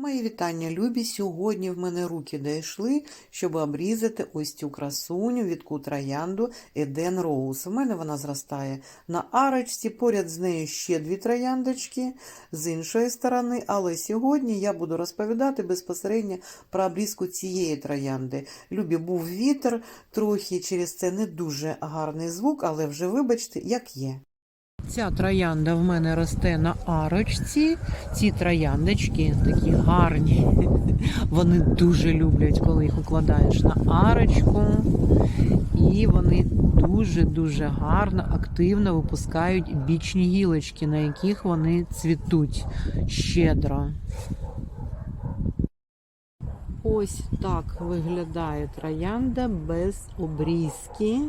Мої вітання, любі. Сьогодні в мене руки дійшли, щоб обрізати ось цю красуню від троянду Еден Роуз. У мене вона зростає на арочці, поряд з нею ще дві трояндочки з іншої сторони. Але сьогодні я буду розповідати безпосередньо про обрізку цієї троянди. Любі, був вітер, трохи через це не дуже гарний звук, але вже вибачте, як є. Ця троянда в мене росте на арочці. Ці трояндочки такі гарні. Вони дуже люблять, коли їх укладаєш на арочку. І вони дуже-дуже гарно, активно випускають бічні гілочки, на яких вони цвітуть щедро. Ось так виглядає троянда без обрізки.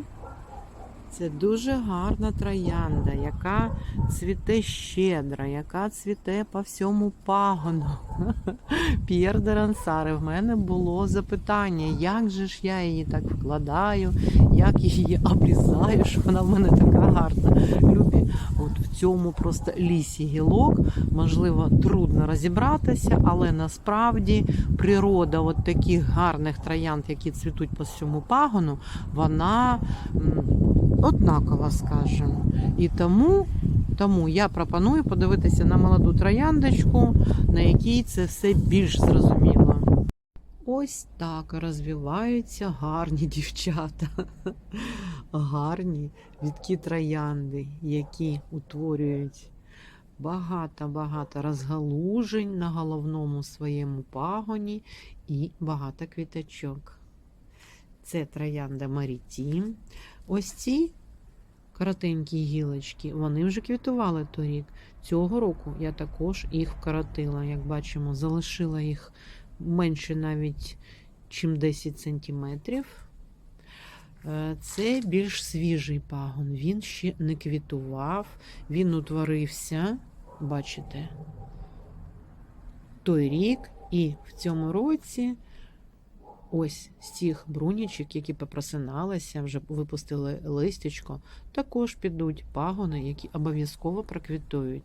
Це дуже гарна троянда, яка цвіте щедро, яка цвіте по всьому пагону. П'єр де Рансаре, в мене було запитання, як же ж я її так вкладаю, як її обрізаю, що вона в мене така гарна. Любі, от в цьому просто лісі гілок, можливо, трудно розібратися, але насправді природа от таких гарних троянд, які цвітуть по всьому пагону, вона однакова, скажімо. І тому, тому я пропоную подивитися на молоду трояндочку, на якій це все більш зрозуміло. Ось так розвиваються гарні дівчата, гарні відкі троянди, які утворюють багато-багато розгалужень на головному своєму пагоні і багато квіточок. Це троянда Марітім. Ось ці коротенькі гілочки, вони вже квітували торік. Цього року я також їх вкоротила. Як бачимо, залишила їх менше навіть, чим 10 сантиметрів. Е, Це більш свіжий пагон. Він ще не квітував, він утворився, бачите, той рік, і в цьому році. Ось з цих брунічок, які попросиналися, вже випустили листячко, також підуть пагони, які обов'язково проквітують.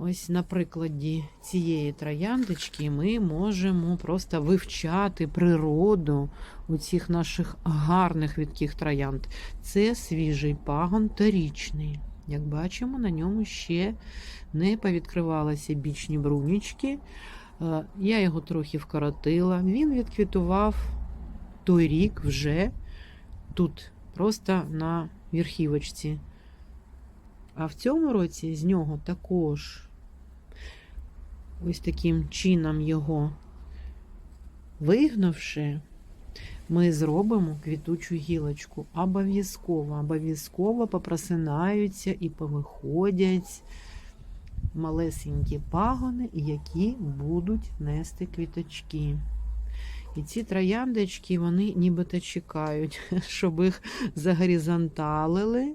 Ось на прикладі цієї трояндочки ми можемо просто вивчати природу у цих наших гарних відких троянд. Це свіжий пагон торічний. Як бачимо, на ньому ще не повідкривалися бічні брунічки. Е, Я його трохи вкоротила. Він відквітував той рік вже тут, просто на верхівочці. А в цьому році з нього також ось таким чином його вигнавши, ми зробимо квітучу гілочку. Обов'язково, обов'язково попросинаються і повиходять малесенькі пагони, які будуть нести квіточки. І ці трояндочки, вони нібито чекають, щоб їх загоризонталили,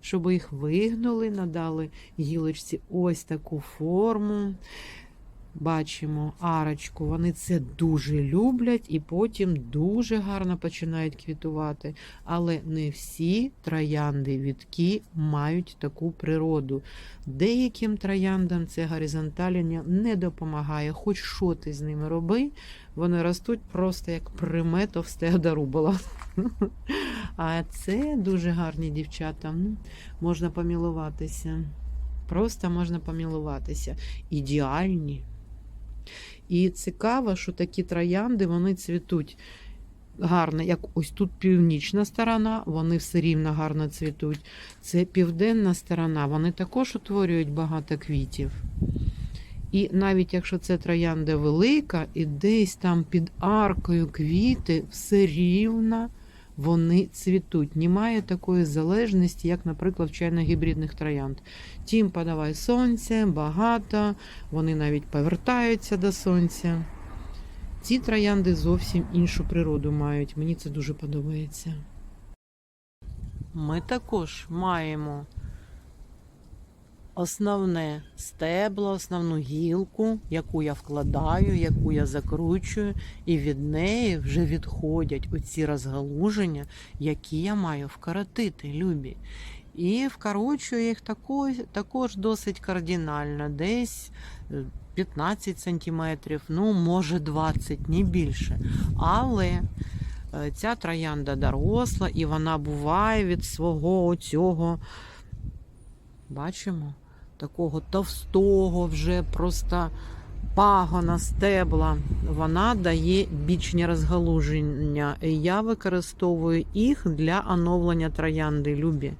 щоб їх вигнули, надали гілочці ось таку форму. Бачимо арочку, вони це дуже люблять і потім дуже гарно починають квітувати. Але не всі троянди відки мають таку природу. Деяким трояндам це горизонталення не допомагає, хоч що ти з ними роби, вони ростуть просто як прime товсте дорубало. А це дуже гарні дівчата. Ну, Можна помілуватися. Просто можна помілуватися. Ідеальні. І цікаво, що такі троянди вони цвітуть гарно, як ось тут північна сторона, вони все рівно гарно цвітуть. Це південна сторона, вони також утворюють багато квітів. І навіть якщо це троянда велика, і десь там під аркою квіти, все рівно вони цвітуть. Немає такої залежності, як, наприклад, в чайно-гібридних троянд. Тім подавай сонце, багато, вони навіть повертаються до сонця. Ці троянди зовсім іншу природу мають. Мені це дуже подобається. Ми також маємо основне стебло, основну гілку, яку я вкладаю, яку я закручую, і від неї вже відходять оці розгалуження, які я маю вкоротити, любі. І вкорочую їх також, досить кардинально, десь 15 сантиметрів, ну, може 20, не більше. Але е, ця троянда доросла і вона буває від свого цього, бачимо, такого товстого вже просто пагона, стебла. Вона дає бічні розгалуження. Я використовую їх для оновлення троянди любі.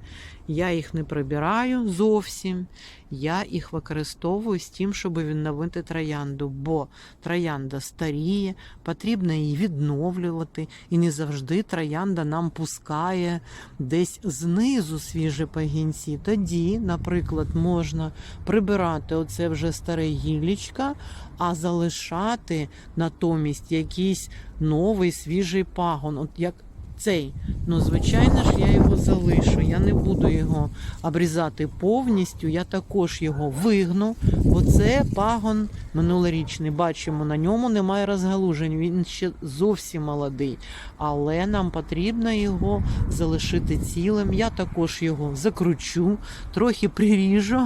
Я їх не прибираю зовсім. Я їх використовую з тим, щоб відновити троянду, бо троянда старіє, потрібно її відновлювати, і не завжди троянда нам пускає десь знизу свіжі пагінці. Тоді, наприклад, можна прибирати оце вже старе гіллічка, а залишати натомість якийсь новий свіжий пагон. От як цей. Ну, звичайно ж, я його залишу. Я не буду його обрізати повністю. Я також його вигну, бо це пагон минулорічний. Бачимо, на ньому немає розгалужень. Він ще зовсім молодий. Але нам потрібно його залишити цілим. Я також його закручу, трохи приріжу.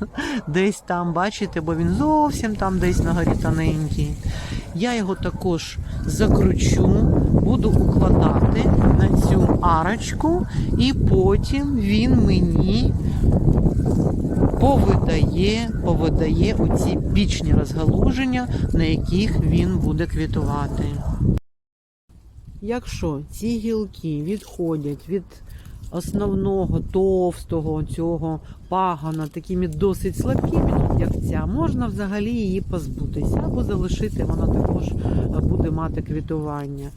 Десь там, бачите, бо він зовсім там десь на горі тоненький. Я його також закручу, буду укладати на цю арочку, і потім він мені повидає, повидає оці бічні розгалуження, на яких він буде квітувати. Якщо ці гілки відходять від основного товстого цього пагана такими досить слабкими, можна взагалі її позбутися або залишити, вона також буде мати квітування.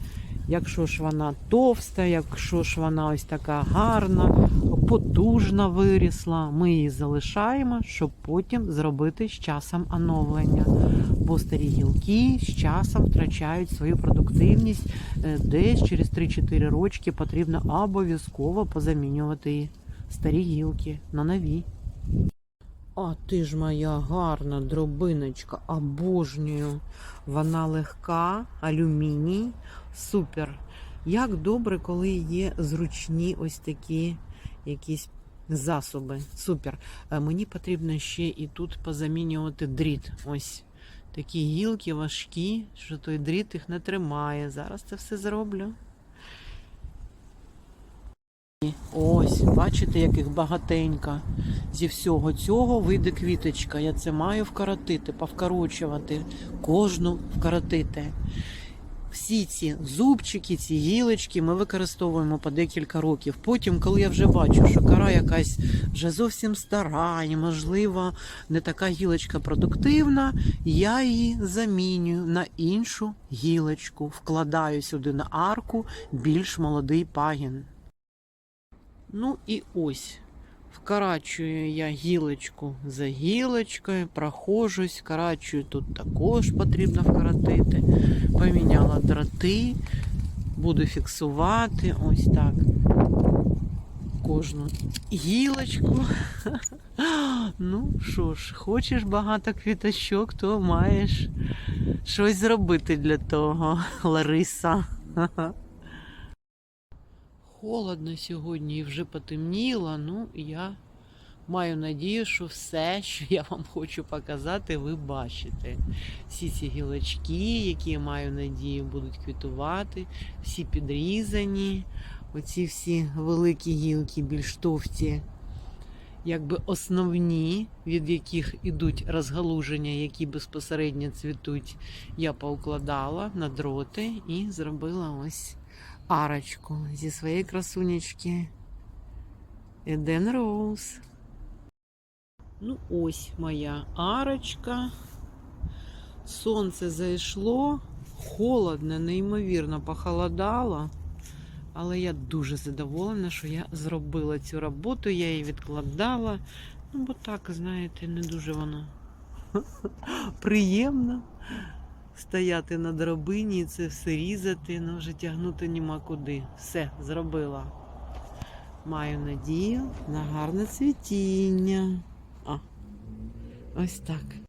Якщо ж вона товста, якщо ж вона ось така гарна, потужна вирісла, ми її залишаємо, щоб потім зробити з часом оновлення. Бо старі гілки з часом втрачають свою продуктивність. Е, Десь через 3-4 рочки потрібно обов'язково позамінювати старі гілки на нові. А ти ж моя гарна дробиночка, обожнюю. Вона легка, алюміній, супер. Як добре, коли є зручні ось такі якісь засоби. Супер. Е, Мені потрібно ще і тут позамінювати дріт. Ось такі гілки важкі, що той дріт їх не тримає. Зараз це все зроблю. Ось, бачите, яких багатенько. Зі всього цього вийде квіточка. Я це маю вкоротити, повкорочувати, кожну вкоротити. Всі ці зубчики, ці гілочки ми використовуємо по декілька років. Потім, коли я вже бачу, що кора якась вже зовсім стара і, можливо, не така гілочка продуктивна, я її замінюю на іншу гілочку, вкладаю сюди на арку більш молодий пагін. Ну і ось. Вкорачую я гілочку за гілочкою, проходжусь, вкорачую тут також потрібно вкоротити. Поміняла дроти, буду фіксувати ось так. Кожну гілочку. Ну що ж, хочеш багато квіточок, то маєш щось зробити для того, Лариса. Холодно сьогодні і вже потемніло. Ну, я маю надію, що все, що я вам хочу показати, ви бачите. Всі ці гілочки, які я маю надію, будуть квітувати, всі підрізані. Оці всі великі гілки, більш товсті, якби основні, від яких ідуть розгалуження, які безпосередньо цвітуть, я поукладала на дроти і зробила ось арочку зі своєї красунечки Еден Роуз. Ну, ось моя арочка. Сонце зайшло, холодно, неймовірно похолодало. Але я дуже задоволена, що я зробила цю роботу, я її відкладала. Ну, бо так, знаєте, не дуже воно приємно стояти на драбині це все різати, ну вже тягнути нема куди. Все, зробила. Маю надію на гарне цвітіння. А, ось так.